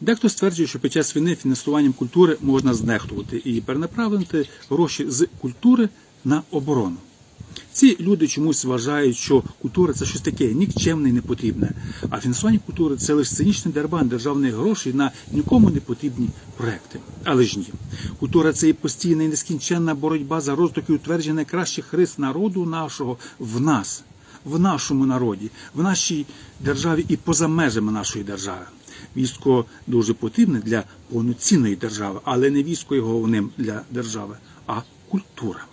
Дехто стверджує, що під час війни фінансуванням культури можна знехтувати і перенаправити гроші з культури на оборону. Ці люди чомусь вважають, що культура це щось таке нікчемне і непотрібне. А фінансування культури це лише цинічний дербан державних грошей на нікому не потрібні проекти. Але ж ні. Культура це і постійна і нескінченна боротьба за розвиток і утвердження найкращих рис народу нашого в нас, в нашому народі, в нашій державі і поза межами нашої держави. Військо дуже потрібне для повноцінної держави, але не військо є головним для держави, а культура.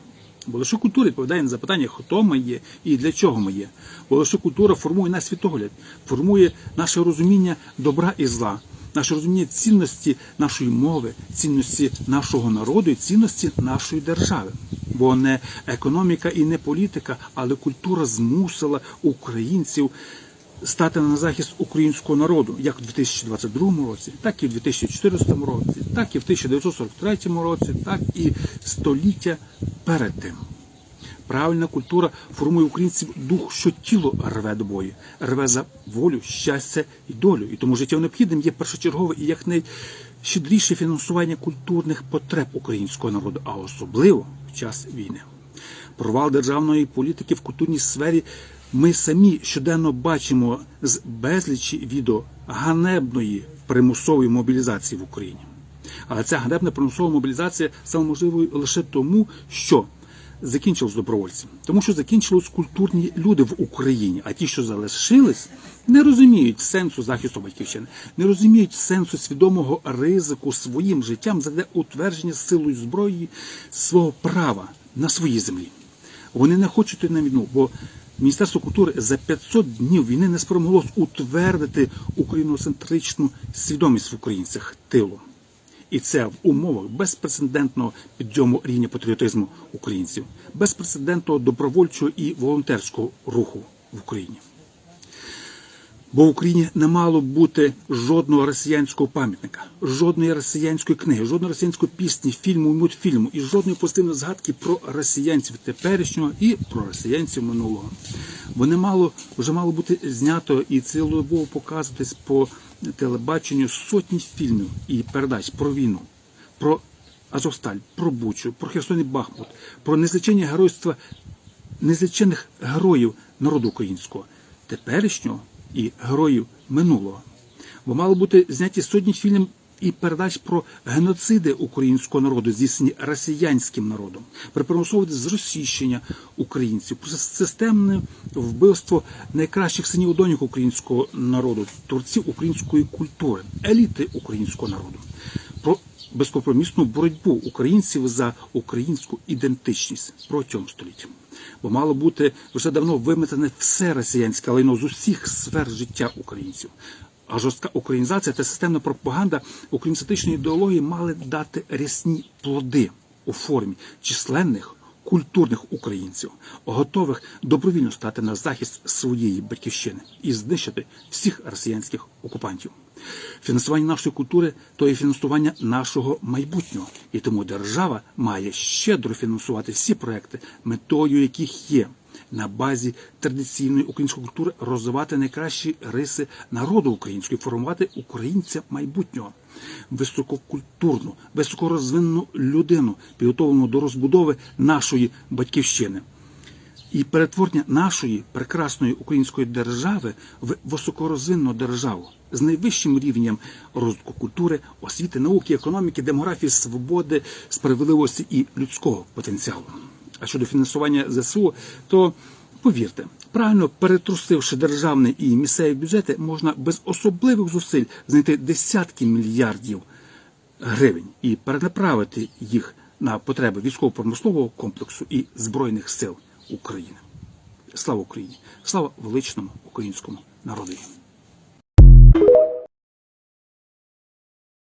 Бо лише культура відповідає на запитання, хто ми є і для чого ми є. Бо лише культура формує наш світогляд, формує наше розуміння добра і зла, наше розуміння цінності нашої мови, цінності нашого народу і цінності нашої держави. Бо не економіка і не політика, але культура змусила українців стати на захист українського народу, як у 2022 році, так і в 2014 році, так і в 1943 році, так і століття перед тим. Правильна культура формує українців дух, що тіло рве до бою, рве за волю, щастя і долю. І тому життєво необхідним є першочергове і якнайщедріше фінансування культурних потреб українського народу, а особливо в час війни. Провал державної політики в культурній сфері ми самі щоденно бачимо з безлічі відео ганебної примусової мобілізації в Україні. Але ця ганебна примусова мобілізація стала можливою лише тому, що закінчилось добровольці, тому що закінчились культурні люди в Україні, а ті, що залишились, не розуміють сенсу захисту батьківщини, не розуміють сенсу свідомого ризику своїм життям задля утвердження силою зброї свого права на своїй землі. Вони не хочуть на війну, бо Міністерство культури за 500 днів війни не спромоглось утвердити україноцентричну свідомість в українцях тилу. І це в умовах безпрецедентного підйому рівня патріотизму українців, безпрецедентного добровольчого і волонтерського руху в Україні. Бо в Україні не мало бути жодного росіянського пам'ятника, жодної росіянської книги, жодної росіянської пісні, фільму, мультфільму і жодної позитивної згадки про росіянців теперішнього і про росіянців минулого. Бо не мало вже мало бути знято і цілодобово показуватись по телебаченню сотні фільмів і передач про війну, про Азовсталь, про Бучу, про Херсон і Бахмут, про незлічення геройства незлічених героїв народу українського, теперішнього і героїв минулого. Бо мало бути зняті сотні фільмів і передач про геноциди українського народу, здійснені росіянським народом, про примусове зросійщення українців, про системне вбивство найкращих синів доньок українського народу, творців української культури, еліти українського народу. Про безкомпромісну боротьбу українців за українську ідентичність протягом століття. Бо мало бути вже давно виметене все росіянське лайно з усіх сфер життя українців. А жорстка українізація та системна пропаганда україністичної ідеології мали дати рясні плоди у формі численних культурних українців, готових добровільно стати на захист своєї батьківщини і знищити всіх росіянських окупантів. Фінансування нашої культури то є фінансування нашого майбутнього, і тому держава має щедро фінансувати всі проекти, метою яких є на базі традиційної української культури розвивати найкращі риси народу українського, формувати українця майбутнього, висококультурну, високорозвинену людину, підготовлену до розбудови нашої батьківщини. І перетворення нашої прекрасної української держави в високорозвинену державу з найвищим рівнем розвитку культури, освіти, науки, економіки, демографії, свободи, справедливості і людського потенціалу. А щодо фінансування ЗСУ, то повірте, правильно перетрусивши державний і місцеві бюджети, можна без особливих зусиль знайти десятки мільярдів гривень і перенаправити їх на потреби військово-промислового комплексу і збройних сил України. Слава Україні! Слава величному українському народу!